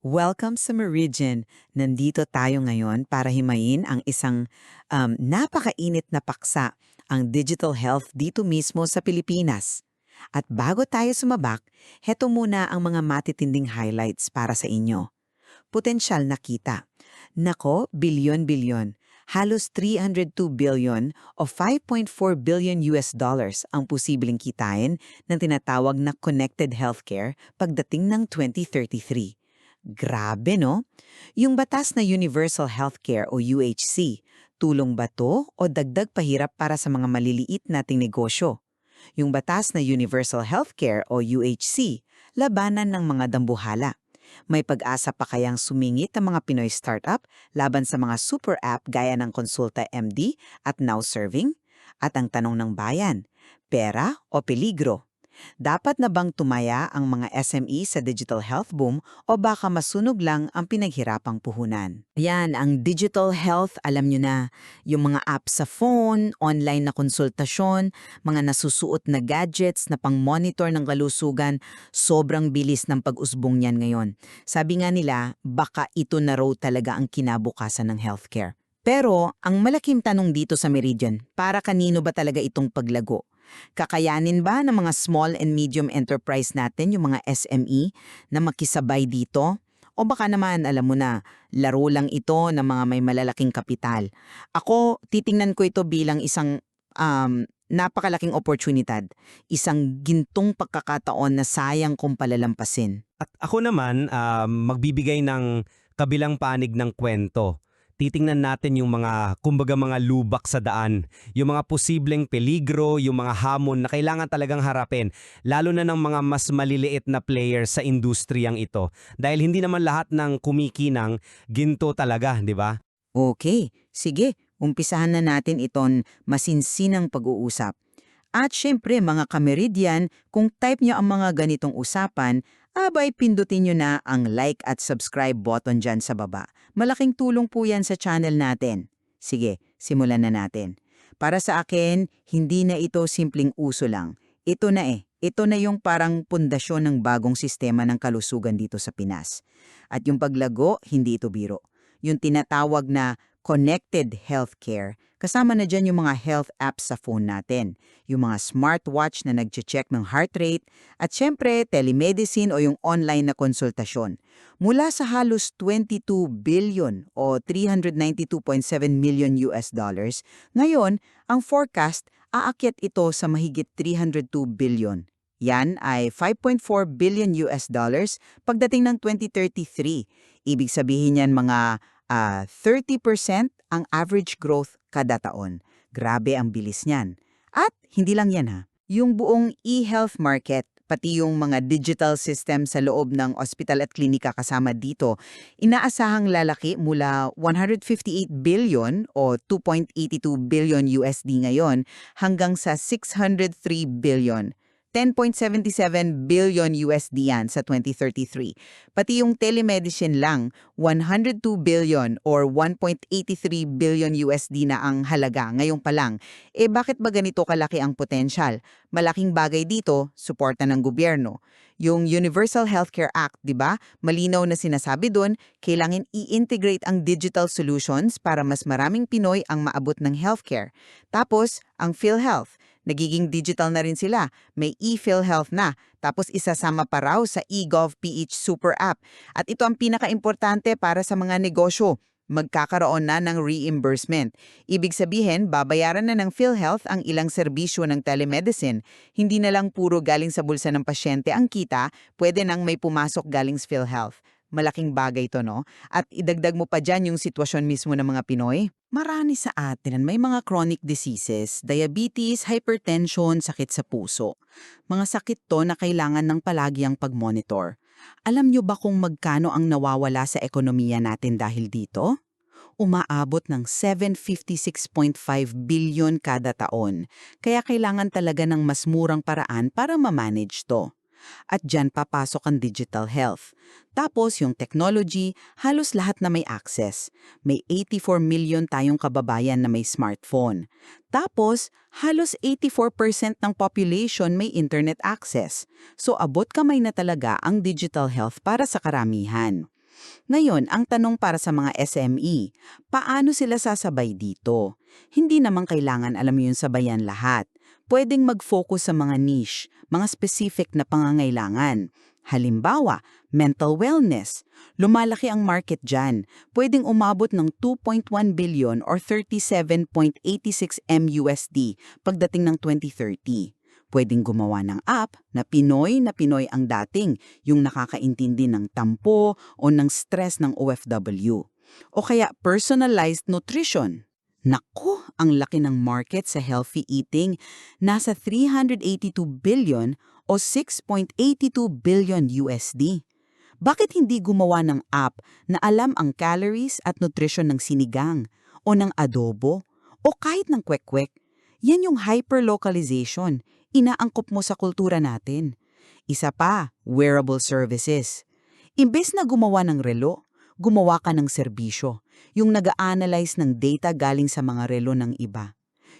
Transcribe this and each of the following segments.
Welcome sa Meridian. Nandito tayo ngayon para himayin ang isang um, napakainit na paksa, ang digital health dito mismo sa Pilipinas. At bago tayo sumabak, heto muna ang mga matitinding highlights para sa inyo. Potensyal na kita. Nako, bilyon-bilyon. Halos 302 billion o 5.4 billion US dollars ang posibleng kitain ng tinatawag na connected healthcare pagdating ng 2033. Grabe, no? Yung batas na Universal Healthcare o UHC, tulong ba to o dagdag pahirap para sa mga maliliit nating negosyo? Yung batas na Universal Healthcare o UHC, labanan ng mga dambuhala. May pag-asa pa kayang sumingit ang mga Pinoy startup laban sa mga super app gaya ng Consulta MD at Now Serving? At ang tanong ng bayan, pera o peligro? Dapat na bang tumaya ang mga SME sa digital health boom o baka masunog lang ang pinaghirapang puhunan? Yan, ang digital health, alam nyo na, yung mga apps sa phone, online na konsultasyon, mga nasusuot na gadgets na pang-monitor ng kalusugan, sobrang bilis ng pag-usbong niyan ngayon. Sabi nga nila, baka ito na raw talaga ang kinabukasan ng healthcare. Pero, ang malaking tanong dito sa Meridian, para kanino ba talaga itong paglago? Kakayanin ba ng mga small and medium enterprise natin, yung mga SME, na makisabay dito? O baka naman, alam mo na, laro lang ito ng mga may malalaking kapital. Ako, titingnan ko ito bilang isang um, napakalaking oportunidad, isang gintong pagkakataon na sayang kong palalampasin. At ako naman, ah, magbibigay ng kabilang panig ng kwento. Titingnan natin yung mga, kumbaga mga lubak sa daan, yung mga posibleng peligro, yung mga hamon na kailangan talagang harapin, lalo na ng mga mas maliliit na player sa industriyang ito. Dahil hindi naman lahat ng kumikinang ginto talaga, di ba? Okay, sige, umpisahan na natin iton masinsinang pag-uusap. At syempre mga kameridian, kung type nyo ang mga ganitong usapan, abay pindutin nyo na ang like at subscribe button dyan sa baba. Malaking tulong po yan sa channel natin. Sige, simulan na natin. Para sa akin, hindi na ito simpleng uso lang. Ito na eh. Ito na yung parang pundasyon ng bagong sistema ng kalusugan dito sa Pinas. At yung paglago, hindi ito biro. Yung tinatawag na connected healthcare, kasama na dyan yung mga health apps sa phone natin, yung mga smartwatch na nag-check ng heart rate, at syempre telemedicine o yung online na konsultasyon. Mula sa halos 22 billion o 392.7 million US dollars, ngayon, ang forecast aakyat ito sa mahigit 302 billion. Yan ay 5.4 billion US dollars pagdating ng 2033. Ibig sabihin yan mga ah, 30% ang average growth kada taon. Grabe ang bilis niyan. At hindi lang yan ha. Yung buong e-health market, pati yung mga digital system sa loob ng ospital at klinika kasama dito, inaasahang lalaki mula 158 billion o 2.82 billion USD ngayon hanggang sa 603 billion 10.77 billion USD yan sa 2033. Pati yung telemedicine lang, 102 billion or 1.83 billion USD na ang halaga ngayon pa lang. Eh bakit ba ganito kalaki ang potensyal? Malaking bagay dito, suporta ng gobyerno. Yung Universal Healthcare Act, di ba? Malinaw na sinasabi doon, kailangan i-integrate ang digital solutions para mas maraming Pinoy ang maabot ng healthcare. Tapos, ang PhilHealth Nagiging digital na rin sila. May e-PhilHealth na. Tapos isasama pa raw sa eGovPH Super App. At ito ang pinaka-importante para sa mga negosyo magkakaroon na ng reimbursement. Ibig sabihin, babayaran na ng PhilHealth ang ilang serbisyo ng telemedicine. Hindi na lang puro galing sa bulsa ng pasyente ang kita, pwede nang may pumasok galing sa PhilHealth. Malaking bagay to, no? At idagdag mo pa dyan yung sitwasyon mismo ng mga Pinoy. Marami sa atin may mga chronic diseases, diabetes, hypertension, sakit sa puso. Mga sakit to na kailangan ng palagi ang pag-monitor. Alam nyo ba kung magkano ang nawawala sa ekonomiya natin dahil dito? Umaabot ng 756.5 billion kada taon. Kaya kailangan talaga ng mas murang paraan para ma-manage to. At dyan papasok ang digital health. Tapos yung technology, halos lahat na may access. May 84 million tayong kababayan na may smartphone. Tapos, halos 84% ng population may internet access. So abot kamay na talaga ang digital health para sa karamihan. Ngayon, ang tanong para sa mga SME, paano sila sasabay dito? Hindi naman kailangan alam yun sabayan lahat. Pwedeng mag-focus sa mga niche, mga specific na pangangailangan. Halimbawa, mental wellness. Lumalaki ang market dyan. Pwedeng umabot ng 2.1 billion or 37.86 MUSD pagdating ng 2030. Pwedeng gumawa ng app na Pinoy na Pinoy ang dating, yung nakakaintindi ng tampo o ng stress ng OFW. O kaya personalized nutrition. Naku, ang laki ng market sa healthy eating, nasa 382 billion o 6.82 billion USD. Bakit hindi gumawa ng app na alam ang calories at nutrition ng sinigang o ng adobo o kahit ng kwek-kwek? Yan yung hyperlocalization. Inaangkop mo sa kultura natin. Isa pa, wearable services. Imbes na gumawa ng relo, gumawa ka ng serbisyo. Yung nag-a-analyze ng data galing sa mga relo ng iba.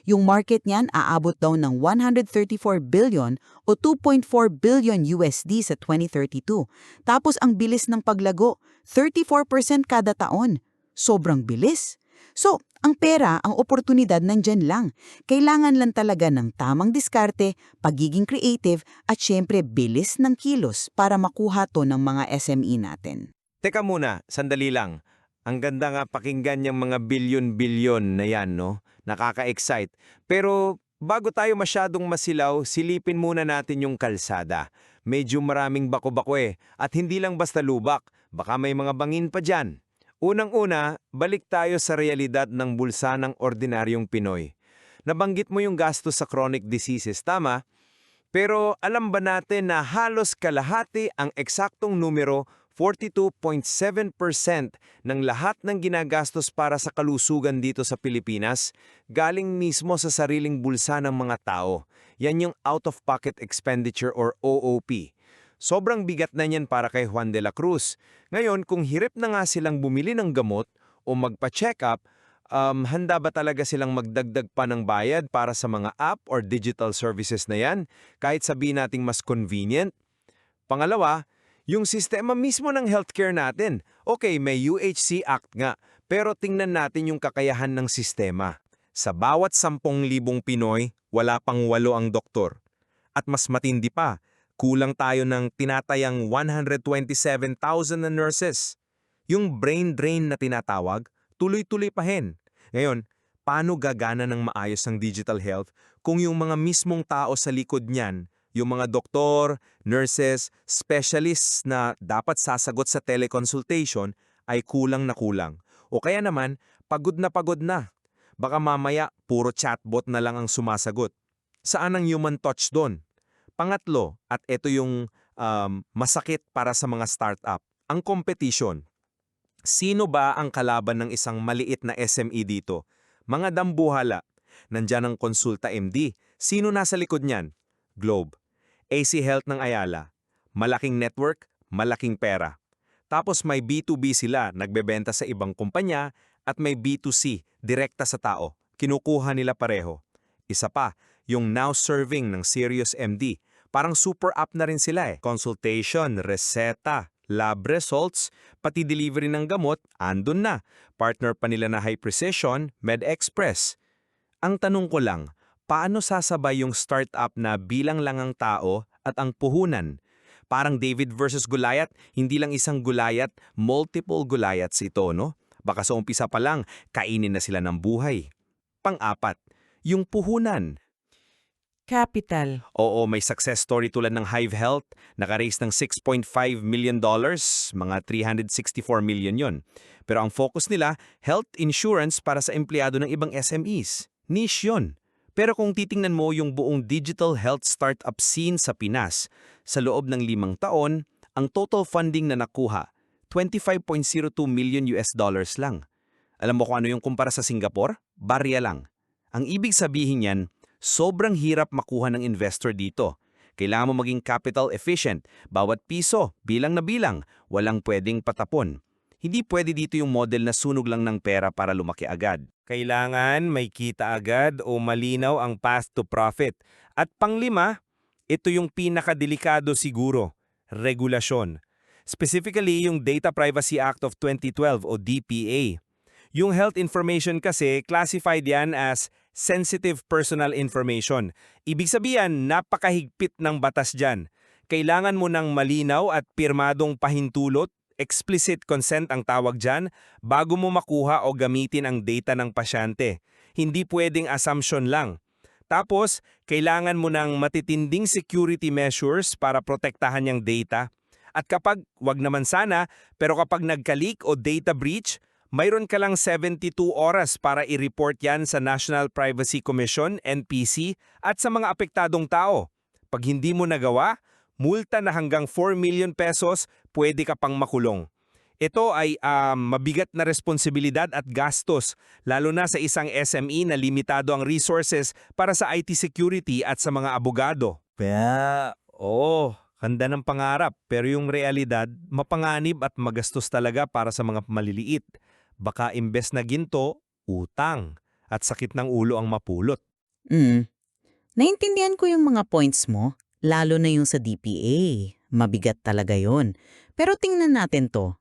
Yung market niyan aabot daw ng 134 billion o 2.4 billion USD sa 2032. Tapos ang bilis ng paglago, 34% kada taon. Sobrang bilis. So, ang pera, ang oportunidad nandyan lang. Kailangan lang talaga ng tamang diskarte, pagiging creative at syempre bilis ng kilos para makuha to ng mga SME natin. Teka muna, sandali lang. Ang ganda nga pakinggan yung mga bilyon-bilyon na yan, no? Nakaka-excite. Pero bago tayo masyadong masilaw, silipin muna natin yung kalsada. Medyo maraming bako-bako eh. At hindi lang basta lubak, baka may mga bangin pa dyan. Unang-una, balik tayo sa realidad ng bulsa ng ordinaryong Pinoy. Nabanggit mo yung gastos sa chronic diseases, tama? Pero alam ba natin na halos kalahati ang eksaktong numero 42.7% ng lahat ng ginagastos para sa kalusugan dito sa Pilipinas galing mismo sa sariling bulsa ng mga tao. Yan yung out-of-pocket expenditure or OOP. Sobrang bigat na niyan para kay Juan de la Cruz. Ngayon, kung hirip na nga silang bumili ng gamot o magpa-check up, um, handa ba talaga silang magdagdag pa ng bayad para sa mga app or digital services na yan kahit sabihin nating mas convenient? Pangalawa, yung sistema mismo ng healthcare natin. Okay, may UHC Act nga, pero tingnan natin yung kakayahan ng sistema. Sa bawat 10,000 Pinoy, wala pang walo ang doktor. At mas matindi pa, kulang tayo ng tinatayang 127,000 na nurses. Yung brain drain na tinatawag, tuloy-tuloy pa hen. Ngayon, paano gagana ng maayos ang digital health kung yung mga mismong tao sa likod niyan yung mga doktor, nurses, specialists na dapat sasagot sa teleconsultation ay kulang na kulang. O kaya naman, pagod na pagod na. Baka mamaya, puro chatbot na lang ang sumasagot. Saan ang human touch doon? Pangatlo, at ito yung um, masakit para sa mga startup, ang competition. Sino ba ang kalaban ng isang maliit na SME dito? Mga dambuhala. Nandyan ang Konsulta MD. Sino nasa likod niyan? Globe. AC Health ng Ayala. Malaking network, malaking pera. Tapos may B2B sila, nagbebenta sa ibang kumpanya, at may B2C, direkta sa tao. Kinukuha nila pareho. Isa pa, yung Now Serving ng Sirius MD. Parang super app na rin sila eh. Consultation, reseta, lab results, pati delivery ng gamot, andun na. Partner pa nila na High Precision, MedExpress. Ang tanong ko lang, paano sasabay yung startup na bilang lang ang tao at ang puhunan? Parang David versus Goliath, hindi lang isang Goliath, multiple Goliaths ito, no? Baka sa umpisa pa lang, kainin na sila ng buhay. Pang-apat, yung puhunan. Capital. Oo, may success story tulad ng Hive Health, nakaraise ng 6.5 million dollars, mga 364 million yon. Pero ang focus nila, health insurance para sa empleyado ng ibang SMEs. Niche yon. Pero kung titingnan mo yung buong digital health startup scene sa Pinas, sa loob ng limang taon, ang total funding na nakuha, 25.02 million US dollars lang. Alam mo kung ano yung kumpara sa Singapore? Barya lang. Ang ibig sabihin yan, sobrang hirap makuha ng investor dito. Kailangan mo maging capital efficient. Bawat piso, bilang na bilang, walang pwedeng patapon. Hindi pwede dito yung model na sunog lang ng pera para lumaki agad. Kailangan may kita agad o malinaw ang path to profit. At panglima, ito yung pinakadelikado siguro, regulasyon. Specifically, yung Data Privacy Act of 2012 o DPA. Yung health information kasi, classified yan as sensitive personal information. Ibig sabihin, napakahigpit ng batas dyan. Kailangan mo ng malinaw at pirmadong pahintulot, explicit consent ang tawag dyan, bago mo makuha o gamitin ang data ng pasyente. Hindi pwedeng assumption lang. Tapos, kailangan mo ng matitinding security measures para protektahan yung data. At kapag, wag naman sana, pero kapag nagka-leak o data breach, mayroon ka lang 72 oras para i-report yan sa National Privacy Commission, NPC, at sa mga apektadong tao. Pag hindi mo nagawa, multa na hanggang 4 million pesos, pwede ka pang makulong. Ito ay ah, mabigat na responsibilidad at gastos, lalo na sa isang SME na limitado ang resources para sa IT security at sa mga abogado. Kaya, oo, handa ng pangarap, pero yung realidad, mapanganib at magastos talaga para sa mga maliliit. Baka imbes na ginto, utang, at sakit ng ulo ang mapulot. Mm. Naintindihan ko yung mga points mo, lalo na yung sa DPA. Mabigat talaga yon. Pero tingnan natin to.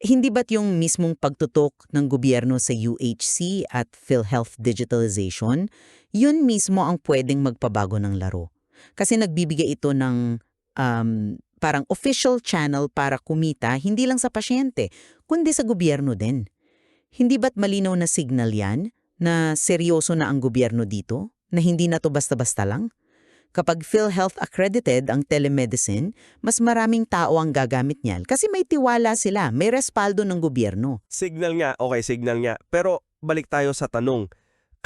Hindi ba't yung mismong pagtutok ng gobyerno sa UHC at PhilHealth digitalization, yun mismo ang pwedeng magpabago ng laro. Kasi nagbibigay ito ng um, parang official channel para kumita hindi lang sa pasyente, kundi sa gobyerno din. Hindi ba't malinaw na signal yan na seryoso na ang gobyerno dito? Na hindi na to basta-basta lang? Kapag PhilHealth accredited ang telemedicine, mas maraming tao ang gagamit niyan kasi may tiwala sila, may respaldo ng gobyerno. Signal nga, okay, signal nga. Pero balik tayo sa tanong,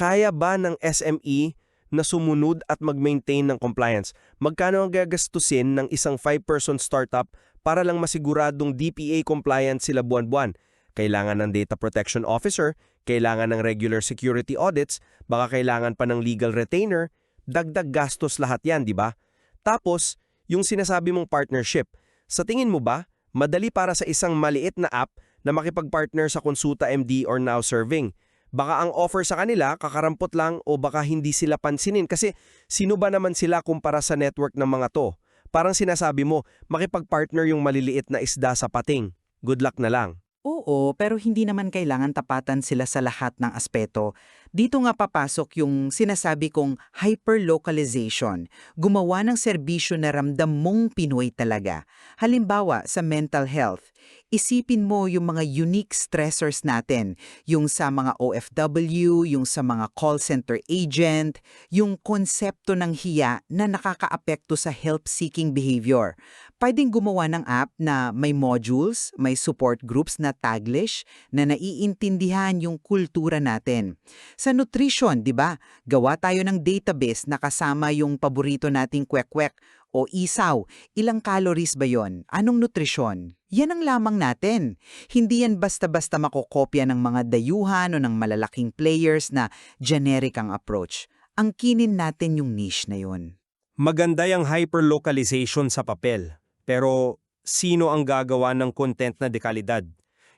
kaya ba ng SME na sumunod at mag-maintain ng compliance? Magkano ang gagastusin ng isang 5-person startup para lang masiguradong DPA compliant sila buwan-buwan? Kailangan ng data protection officer, kailangan ng regular security audits, baka kailangan pa ng legal retainer, dagdag gastos lahat yan, di ba? Tapos, yung sinasabi mong partnership, sa tingin mo ba, madali para sa isang maliit na app na makipag-partner sa Consulta MD or Now Serving? Baka ang offer sa kanila kakarampot lang o baka hindi sila pansinin kasi sino ba naman sila kumpara sa network ng mga to? Parang sinasabi mo, makipag-partner yung maliliit na isda sa pating. Good luck na lang. Oo, pero hindi naman kailangan tapatan sila sa lahat ng aspeto. Dito nga papasok yung sinasabi kong hyperlocalization. Gumawa ng serbisyo na ramdam mong Pinoy talaga. Halimbawa, sa mental health, isipin mo yung mga unique stressors natin, yung sa mga OFW, yung sa mga call center agent, yung konsepto ng hiya na nakakaapekto sa help-seeking behavior. Pwedeng gumawa ng app na may modules, may support groups na taglish na naiintindihan yung kultura natin. Sa nutrition, di ba? Gawa tayo ng database na kasama yung paborito nating kwek-kwek o isaw. Ilang calories ba yon? Anong nutrisyon? Yan ang lamang natin. Hindi yan basta-basta makokopya ng mga dayuhan o ng malalaking players na generic ang approach. Ang kinin natin yung niche na yun. Maganda yung hyperlocalization sa papel, pero sino ang gagawa ng content na dekalidad?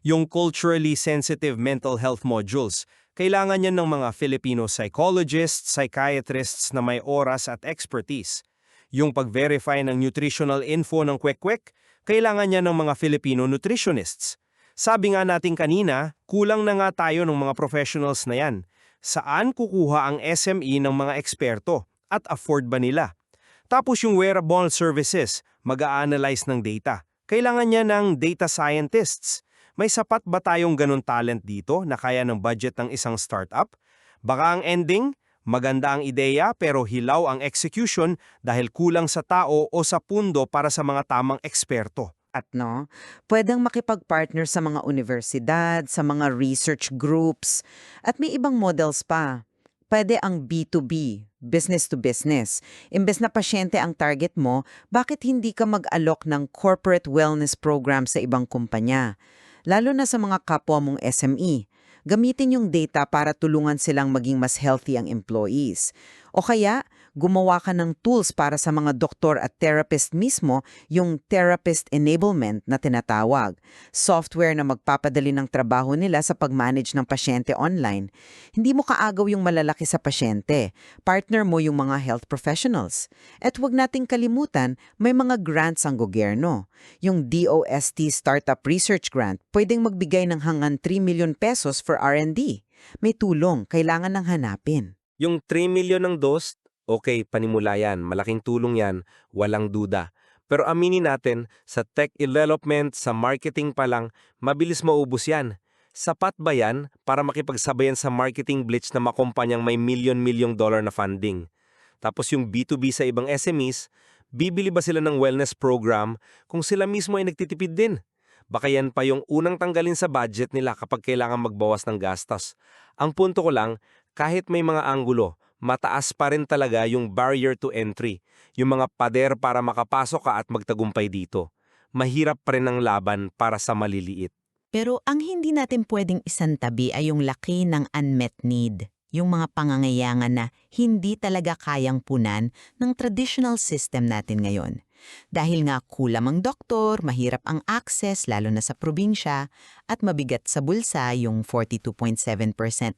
Yung culturally sensitive mental health modules, kailangan yan ng mga Filipino psychologists, psychiatrists na may oras at expertise. Yung pag-verify ng nutritional info ng kwek-kwek, kailangan niya ng mga Filipino nutritionists. Sabi nga natin kanina, kulang na nga tayo ng mga professionals na yan. Saan kukuha ang SME ng mga eksperto? At afford ba nila? Tapos yung wearable services, mag-a-analyze ng data. Kailangan niya ng data scientists. May sapat ba tayong ganun talent dito na kaya ng budget ng isang startup? Baka ang ending, maganda ang ideya pero hilaw ang execution dahil kulang sa tao o sa pundo para sa mga tamang eksperto. At no, pwedeng makipag-partner sa mga universidad, sa mga research groups, at may ibang models pa. Pwede ang B2B, business to business. Imbes na pasyente ang target mo, bakit hindi ka mag-alok ng corporate wellness program sa ibang kumpanya? Lalo na sa mga kapwa mong SME. Gamitin yung data para tulungan silang maging mas healthy ang employees. O kaya, gumawa ka ng tools para sa mga doktor at therapist mismo, yung therapist enablement na tinatawag. Software na magpapadali ng trabaho nila sa pag-manage ng pasyente online. Hindi mo kaagaw yung malalaki sa pasyente. Partner mo yung mga health professionals. At huwag nating kalimutan, may mga grants ang gobyerno. Yung DOST Startup Research Grant pwedeng magbigay ng hanggang 3 million pesos for R&D. May tulong, kailangan ng hanapin. Yung 3 million ng DOST, okay, panimula yan. Malaking tulong yan, walang duda. Pero aminin natin, sa tech development, sa marketing pa lang, mabilis maubos yan. Sapat ba yan para makipagsabayan sa marketing blitz na makumpanyang may million-milyong dollar na funding? Tapos yung B2B sa ibang SMEs, bibili ba sila ng wellness program kung sila mismo ay nagtitipid din? Baka yan pa yung unang tanggalin sa budget nila kapag kailangan magbawas ng gastos. Ang punto ko lang, kahit may mga anggulo, mataas pa rin talaga yung barrier to entry, yung mga pader para makapasok ka at magtagumpay dito. Mahirap pa rin ang laban para sa maliliit. Pero ang hindi natin pwedeng isantabi ay yung laki ng unmet need, yung mga pangangailangan na hindi talaga kayang punan ng traditional system natin ngayon. Dahil nga kulam ang doktor, mahirap ang access lalo na sa probinsya, at mabigat sa bulsa yung 42.7%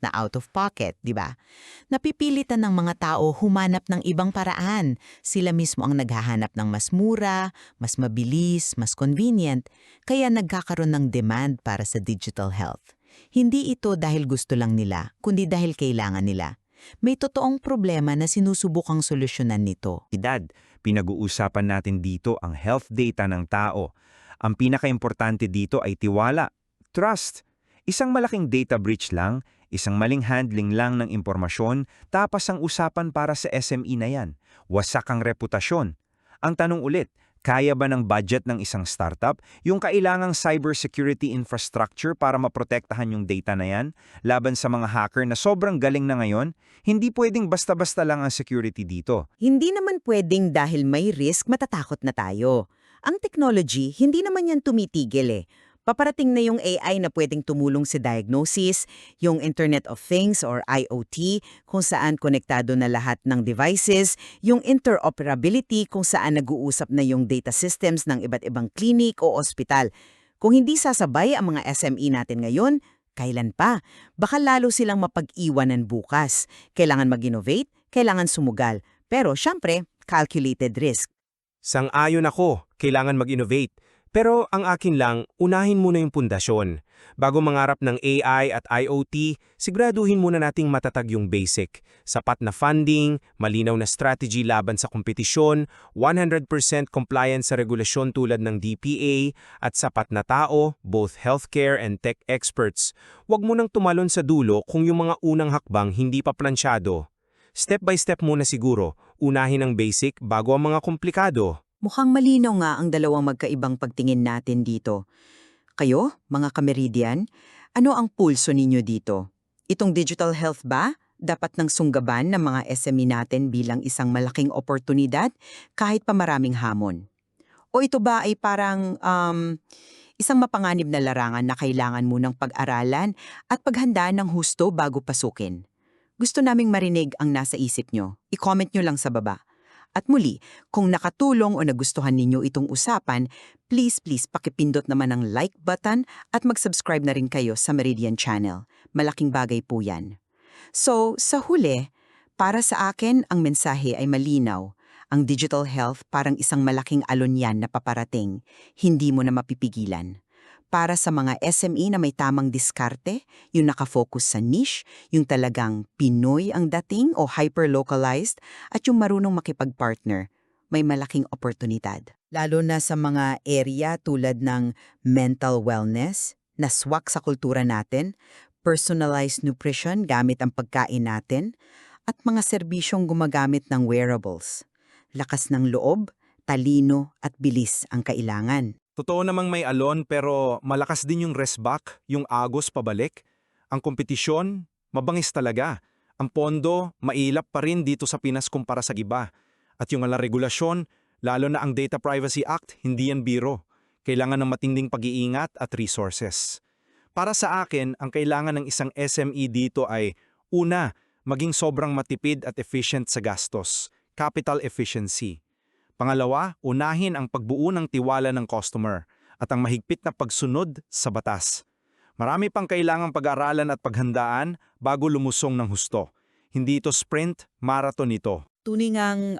na out of pocket, di ba? Napipilitan ng mga tao humanap ng ibang paraan. Sila mismo ang naghahanap ng mas mura, mas mabilis, mas convenient, kaya nagkakaroon ng demand para sa digital health. Hindi ito dahil gusto lang nila, kundi dahil kailangan nila. May totoong problema na sinusubukang solusyonan nito. edad. Pinag-uusapan natin dito ang health data ng tao. Ang pinakaimportante dito ay tiwala, trust. Isang malaking data breach lang, isang maling handling lang ng impormasyon, tapos ang usapan para sa SME na yan. Wasak ang reputasyon. Ang tanong ulit, kaya ba ng budget ng isang startup yung kailangang cybersecurity infrastructure para maprotektahan yung data na yan laban sa mga hacker na sobrang galing na ngayon? Hindi pwedeng basta-basta lang ang security dito. Hindi naman pwedeng dahil may risk matatakot na tayo. Ang technology, hindi naman yan tumitigil eh. Paparating na yung AI na pwedeng tumulong sa diagnosis, yung Internet of Things or IoT, kung saan konektado na lahat ng devices, yung interoperability kung saan nag-uusap na yung data systems ng iba't ibang klinik o ospital. Kung hindi sasabay ang mga SME natin ngayon, kailan pa? Baka lalo silang mapag-iwanan bukas. Kailangan mag-innovate, kailangan sumugal. Pero syempre, calculated risk. Sang-ayon ako, kailangan mag-innovate. Pero ang akin lang, unahin muna yung pundasyon. Bago mangarap ng AI at IoT, siguraduhin muna nating matatag yung basic. Sapat na funding, malinaw na strategy laban sa kompetisyon, 100% compliance sa regulasyon tulad ng DPA, at sapat na tao, both healthcare and tech experts. Huwag mo nang tumalon sa dulo kung yung mga unang hakbang hindi pa plansyado. Step by step muna siguro, unahin ang basic bago ang mga komplikado. Mukhang malinaw nga ang dalawang magkaibang pagtingin natin dito. Kayo, mga kameridian, ano ang pulso ninyo dito? Itong digital health ba? Dapat nang sunggaban ng mga SME natin bilang isang malaking oportunidad kahit pa maraming hamon? O ito ba ay parang um, isang mapanganib na larangan na kailangan munang pag-aralan at paghandaan ng husto bago pasukin? Gusto naming marinig ang nasa isip nyo. I-comment nyo lang sa baba. At muli, kung nakatulong o nagustuhan ninyo itong usapan, please please pakipindot naman ang like button at mag-subscribe na rin kayo sa Meridian Channel. Malaking bagay po yan. So, sa huli, para sa akin, ang mensahe ay malinaw. Ang digital health parang isang malaking alonyan na paparating. Hindi mo na mapipigilan. Para sa mga SME na may tamang diskarte, yung nakafocus sa niche, yung talagang Pinoy ang dating o hyper-localized, at yung marunong makipag-partner, may malaking oportunidad. Lalo na sa mga area tulad ng mental wellness, na swak sa kultura natin, personalized nutrition gamit ang pagkain natin, at mga serbisyong gumagamit ng wearables. Lakas ng loob, talino at bilis ang kailangan. Totoo namang may alon pero malakas din yung rest back, yung agos pabalik. Ang kompetisyon, mabangis talaga. Ang pondo, mailap pa rin dito sa Pinas kumpara sa iba. At yung ala regulasyon, lalo na ang Data Privacy Act, hindi yan biro. Kailangan ng matinding pag-iingat at resources. Para sa akin, ang kailangan ng isang SME dito ay, una, maging sobrang matipid at efficient sa gastos. capital efficiency. Pangalawa, unahin ang pagbuo ng tiwala ng customer at ang mahigpit na pagsunod sa batas. Marami pang kailangang pag-aralan at paghandaan bago lumusong ng husto. Hindi ito sprint, marathon ito. Tunay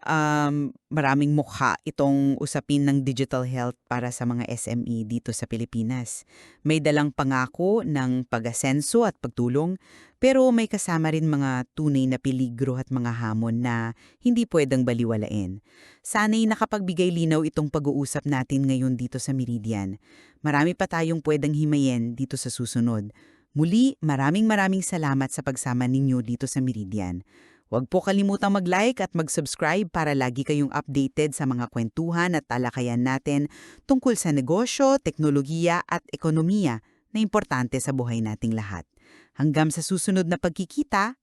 um, maraming mukha itong usapin ng digital health para sa mga SME dito sa Pilipinas. May dalang pangako ng pag-asenso at pagtulong, pero may kasama rin mga tunay na peligro at mga hamon na hindi pwedeng baliwalain. Sana'y nakapagbigay linaw itong pag-uusap natin ngayon dito sa Meridian. Marami pa tayong pwedeng himayin dito sa susunod. Muli, maraming maraming salamat sa pagsama ninyo dito sa Meridian. Huwag po kalimutang mag-like at mag-subscribe para lagi kayong updated sa mga kwentuhan at talakayan natin tungkol sa negosyo, teknolohiya at ekonomiya na importante sa buhay nating lahat. Hanggang sa susunod na pagkikita,